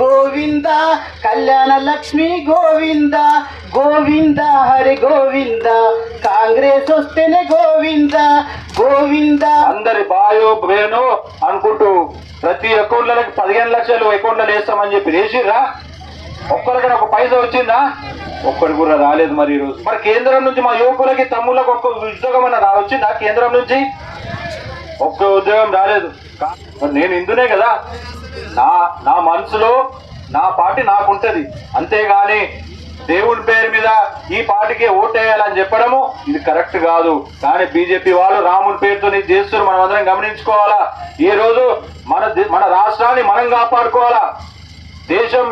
గోవింద కళ్యాణ లక్ష్మి గోవింద గోవింద హరి గోవింద కాంగ్రెస్ వస్తేనే గోవింద గోవింద అందరి బాయో బేను అనుకుంటూ ప్రతి అకౌంట్లకి పదిహేను లక్షలు అకౌంట్లో వేస్తామని చెప్పి వేసిర్రా ఒక్కరికైనా ఒక పైసా వచ్చిందా? ఒక్కడి కూడా రాలేదు మరి ఈరోజు. మరి కేంద్రం నుంచి మా యువకులకి తమ్ముళ్ళకి ఒక్క ఉద్యోగం అన్న రా వచ్చిందా కేంద్రం నుంచి? ఒక్క ఉద్యోగం రాలేదు. నేను ఇందునే కదా? నా నా మనసులో నా పార్టీ నాకుంటది. అంతేగాని దేవుని పేరు మీద ఈ పార్టీకి ఓటేయాలని చెప్పడము ఇది కరెక్ట్ కాదు. కానీ బీజేపీ వాళ్ళు రాముని పేరుతో ఇది చేస్తున్నారు మనం అందరం గమనించుకోవాలా? ఈ రోజు మన దే- మన రాష్ట్రాన్ని మనం కాపాడుకోవాలా? దేశం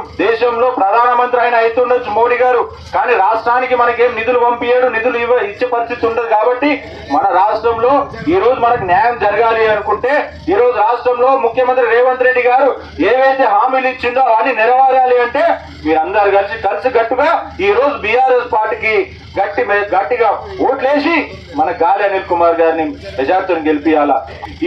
దేశంలో ప్రధానమంత్రి ఆయన అవుతుండొచ్చు మోడీ గారు. కానీ రాష్ట్రానికి మనకేం నిధులు పంపించాడు నిధులు ఇవ్వ ఇచ్చే పరిస్థితి ఉండదు కాబట్టి మన రాష్ట్రంలో ఈ రోజు మనకు న్యాయం జరగాలి అనుకుంటే ఈ రోజు రాష్ట్రంలో ముఖ్యమంత్రి రేవంత్ రెడ్డి గారు ఏవైతే హామీలు ఇచ్చిందో అవన్నీ నెరవేరాలి అంటే మీరందరు కలిసి కలిసి గట్టుగా ఈ రోజు బీఆర్ఎస్ పార్టీకి గట్టి గట్టిగా ఓట్లేసి మన గాలి అనిల్ కుమార్ గారిని మెజార్టీని గెలిపియాలా.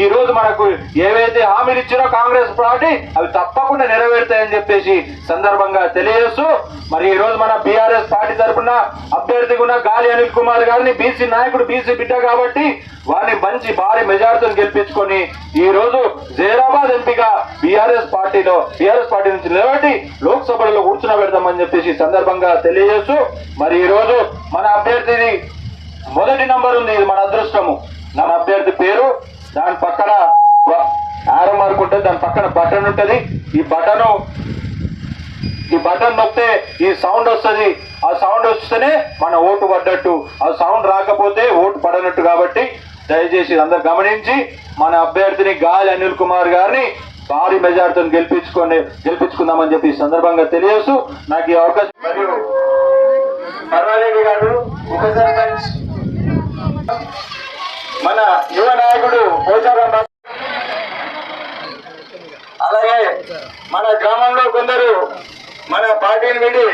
ఈ రోజు మనకు ఏవైతే హామీలు ఇచ్చినో కాంగ్రెస్ పార్టీ అవి తప్పకుండా నెరవేరుతాయని చెప్పేసి సందర్భంగా తెలియజేస్తూ మరి ఈ రోజు మన బీఆర్ఎస్ పార్టీ తరఫున అభ్యర్థిగా ఉన్న గాలి అనిల్ కుమార్ గారిని బీసీ నాయకుడు బీసీ బిడ్డ కాబట్టి వారిని మంచి భారీ మెజార్టీని గెలిపించుకొని ఈ రోజు జైరాబాద్ ఎంపీగా బీఆర్ఎస్ పార్టీలో బీఆర్ఎస్ పార్టీ నుంచి నిలబడి లోక్సభలో కూర్చునబెడదామని చెప్పేసి సందర్భంగా తెలియజేస్తూ మరి ఈ రోజు మన అభ్యర్థిది మొదటి నంబర్ ఉంది ఇది మన అదృష్టము. మన అభ్యర్థి పేరు దాని పక్కన ఆరో మార్క్ ఉంటుంది దాని పక్కన బటన్ ఉంటుంది. ఈ బటను ఈ బటన్ నొక్కితే ఈ సౌండ్ వస్తుంది. ఆ సౌండ్ వస్తేనే మన ఓటు పడ్డట్టు. ఆ సౌండ్ రాకపోతే ఓటు పడనట్టు కాబట్టి దయచేసి అందరు గమనించి మన అభ్యర్థిని గాలి అనిల్ కుమార్ గారిని భారీ మెజార్టీతో గెలిపించుకొని గెలిపించుకుందామని చెప్పి ఈ సందర్భంగా తెలియజేస్తూ నాకు ఈ అవకాశం మరియు గారు ఉప సర్పంచ్ మన యువ నాయకుడు పోచారం అలాగే మన గ్రామంలో కొందరు మన పార్టీని విడి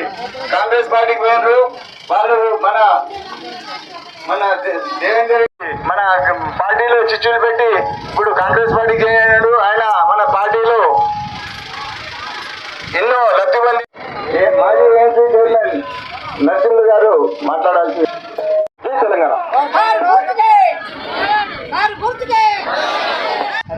కాంగ్రెస్ పార్టీకి పోయినారు. వాళ్ళు మన మన దేవేందర్ మన పార్టీలో చిచ్చులు పెట్టి ఇప్పుడు కాంగ్రెస్ పార్టీకి అయినాడు. ఆయన మన పార్టీలో ఎన్నో లబ్ధి మంది మాజీ ఎంపీ చైర్మన్ నరసింహ గారు మాట్లాడాల్సి